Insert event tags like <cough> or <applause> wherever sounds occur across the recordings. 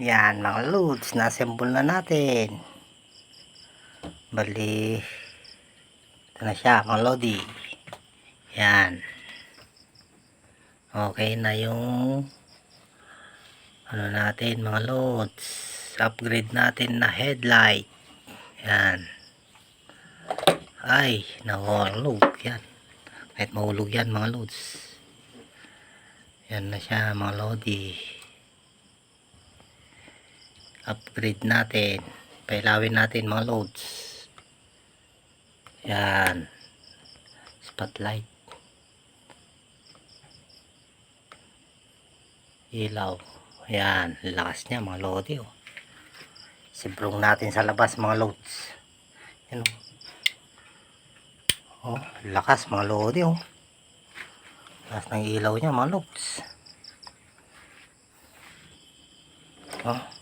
Yan mga loads, na-assemble na natin. Bali, ito na siya mga lodi. Yan. Okay na yung ano natin mga loads. Upgrade natin na headlight. Yan. Ay, nahulog yan. Kahit mahulog yan mga loads. Yan na siya mga lodi. Upgrade natin. Pailawin natin mga loads. Yan. Spotlight. Ilaw. Yan. Lakas niya mga lodi. Oh. Sibrong natin sa labas mga loads. Yan oh. Oh, lakas mga lodi oh. Lakas ng ilaw niya mga loads. Oh.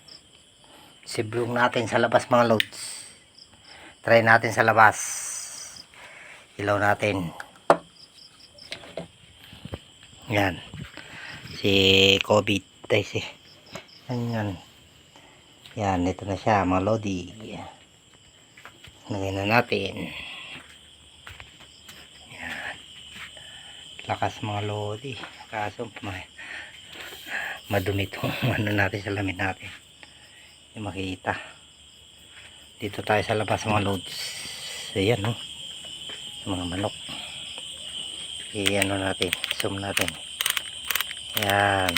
Sibrong natin sa labas mga loads. Try natin sa labas. Ilaw natin. Yan. Si COVID. Ay, si. Yan yan. Yan, ito na siya mga lodi. Lagay na natin. Yan. Lakas mga lodi. Kaso, may, madumi itong <laughs> ano natin sa lamin natin. Hindi makita. Dito tayo sa labas mga loads. Ayan, no? Yung mga manok. I-ano natin. Zoom natin. Yan.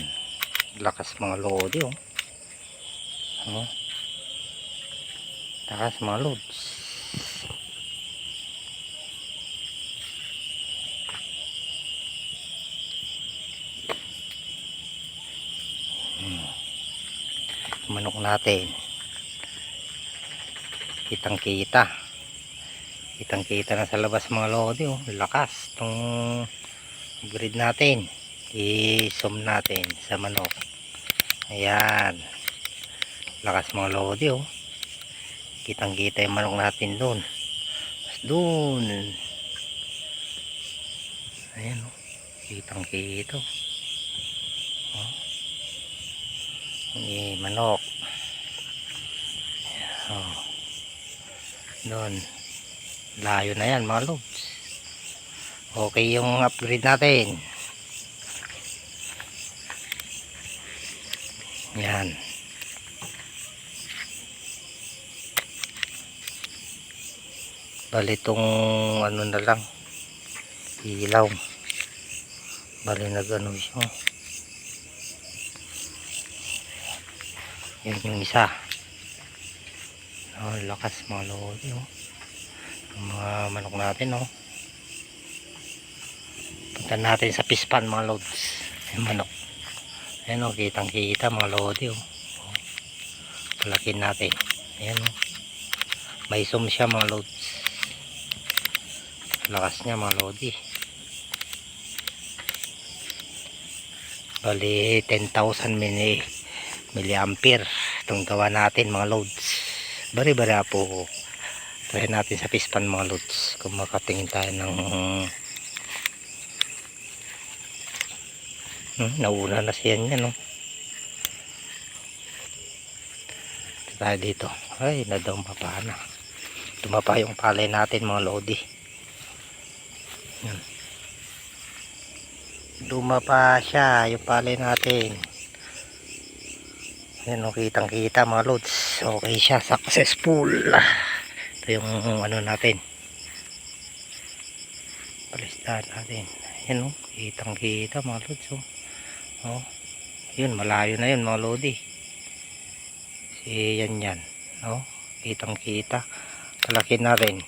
Lakas mga lodi, oh. Oh. Lakas mga loads. Hmm. Manok natin. Kitang kita. Kitang kita na sa labas mga lodi, oh. Lakas. Itong grid natin. I-zoom natin sa manok. Ayan. Lakas mga lodi oh. Kitang kita yung manok natin doon. Doon. Ayan oh. Kitang kita. Oh. Yung manok. Oh. Doon. Layo na yan mga lods. Okay yung upgrade natin. Yan. Bali itong ano na lang. Ilaw. Bali nag-ano siya. Yan yung isa. Oh, lakas mga lodi. Oh. Yung mga manok natin. Oh. Punta natin sa pispan mga loads. Yung manok. Ayan o, kitang kita mga lodi o. Oh. Palakin natin. Ayan o. May zoom siya mga loads. Lakas niya mga lodi. Bali 10,000 mili milliampere itong gawa natin mga loads. Bari-bari po. Try natin sa pispan mga loads. Kung makatingin tayo ng Hmm, nauna na siya niya, no? Tayo dito. Ay, nadumapa na. Tumapa yung palay natin, mga lodi. Yan. Dumapa siya, yung palay natin. Yan, no, kitang kita, mga lods. Okay siya, successful. Ito yung ano natin. Palistahan natin. Yan, no, kitang kita, mga lods, oh. Oh. Yun, malayo na yun mga lodi. Si yan yan. Oh. Kitang kita. Kalaki na rin.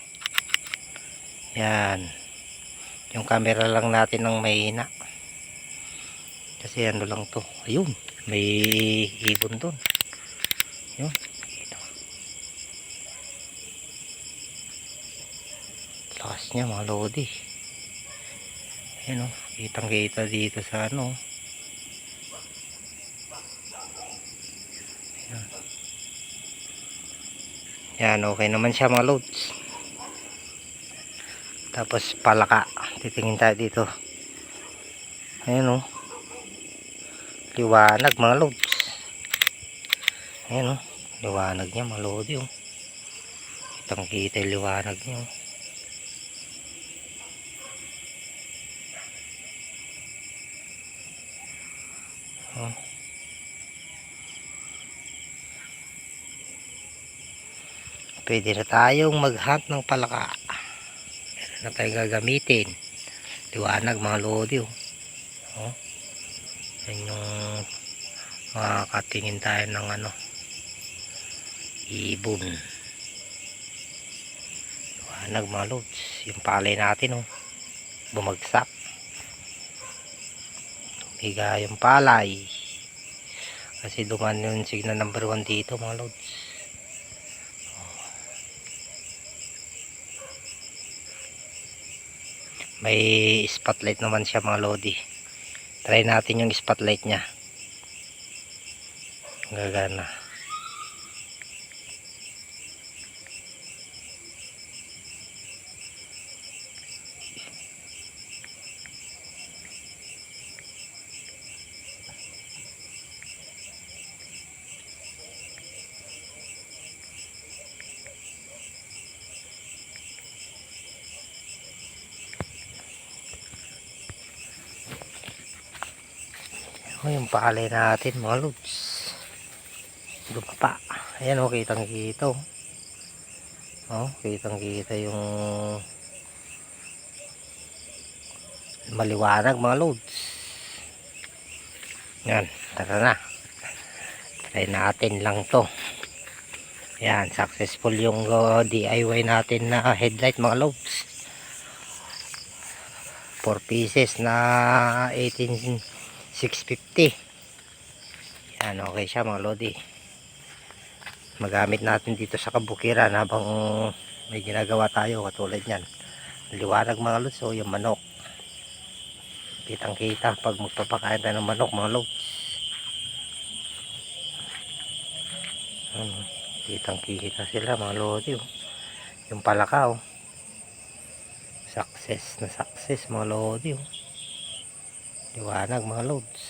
Yan. Yung camera lang natin ng mahina. Kasi ano lang to. Ayun. May ibon doon. Yun. Lakas niya mga lodi. Ayun oh. Kitang kita dito sa ano. Yan, okay naman siya mga loads. Tapos palaka. Titingin tayo dito. Ayan o. Liwanag mga loads. Ayan o. Liwanag niya mga lodi o. Kitang kita yung liwanag niya oh. o. Oh. Pwede na tayong mag-hunt ng palaka. Na tayong gagamitin. Liwanag mga lodi oh. Oh. Yan yung makakatingin tayo ng ano ibon. Liwanag mga lods. Yung palay natin oh. Bumagsak. Biga yung palay. Kasi duman yung signal number 1 dito mga lods. may spotlight naman siya mga lodi try natin yung spotlight nya gagana oh, yung palay natin mga lods. Lumapa ayan o kitang kita oh. Oh kitang kita yung maliwanag mga loads yan tara na. Try natin lang to. Yan successful yung uh, DIY natin na headlight mga loads 4 pieces na 18 650 yan okay siya mga lodi magamit natin dito sa kabukiran habang may ginagawa tayo katulad yan liwanag mga lods so yung manok kitang kita pag magpapakain tayo ng manok mga lods ano, kitang kita sila mga lodi oh. yung palaka oh. success na success mga lodi oh. Liwanag mga lods.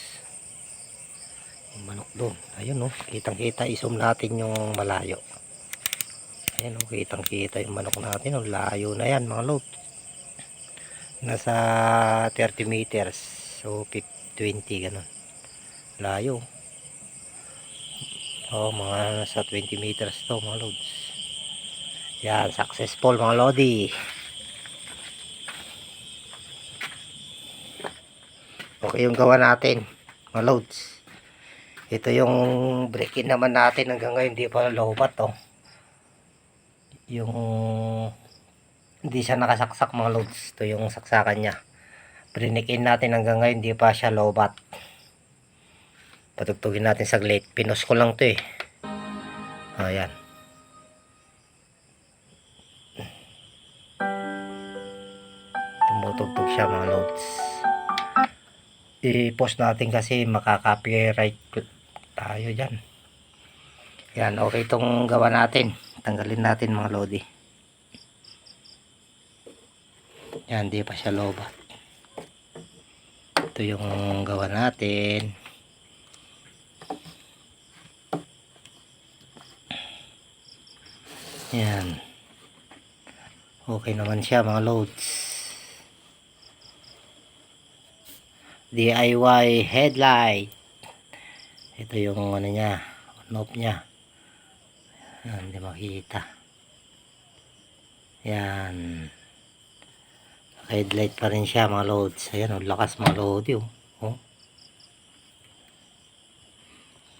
Yung manok doon. Ayun oh kitang kita isum natin yung malayo. Ayun oh kitang kita yung manok natin oh layo na yan mga lods. Nasa 30 meters. So 20 ganun. Layo. Oh mga nasa 20 meters to mga lods. Yan successful mga lodi okay yung gawa natin. Mga loads. Ito yung break-in naman natin hanggang ngayon. Hindi pa lobat oh. Yung hindi siya nakasaksak mga loads. Ito yung saksakan niya. Brinikin natin hanggang ngayon. Hindi pa siya lobat patugtugin natin saglit. Pinos ko lang to eh. Ayan. Tumutugtog siya mga loads i-post natin kasi makaka-copyright tayo dyan. Yan okay itong gawa natin. Tanggalin natin mga lodi. Yan di pa siya lobat. Ito yung gawa natin. Yan. Okay naman siya mga loads DIY headlight. Ito yung ano niya knob niya. Yan hindi makita yan headlight pa rin siya mga loads. Ayan oh, lakas mga load oh. oh.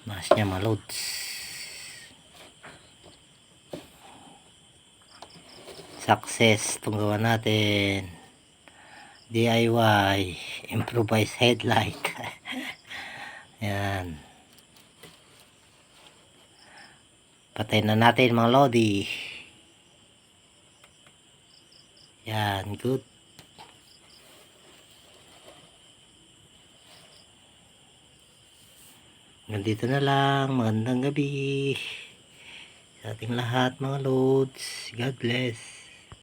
mas niya mga loads. Success itong gawa natin DIY improvised headlight. <laughs> Yan. Patay na natin mga lodi. Yan good. Nandito na lang magandang gabi. Sa ating lahat mga loads God bless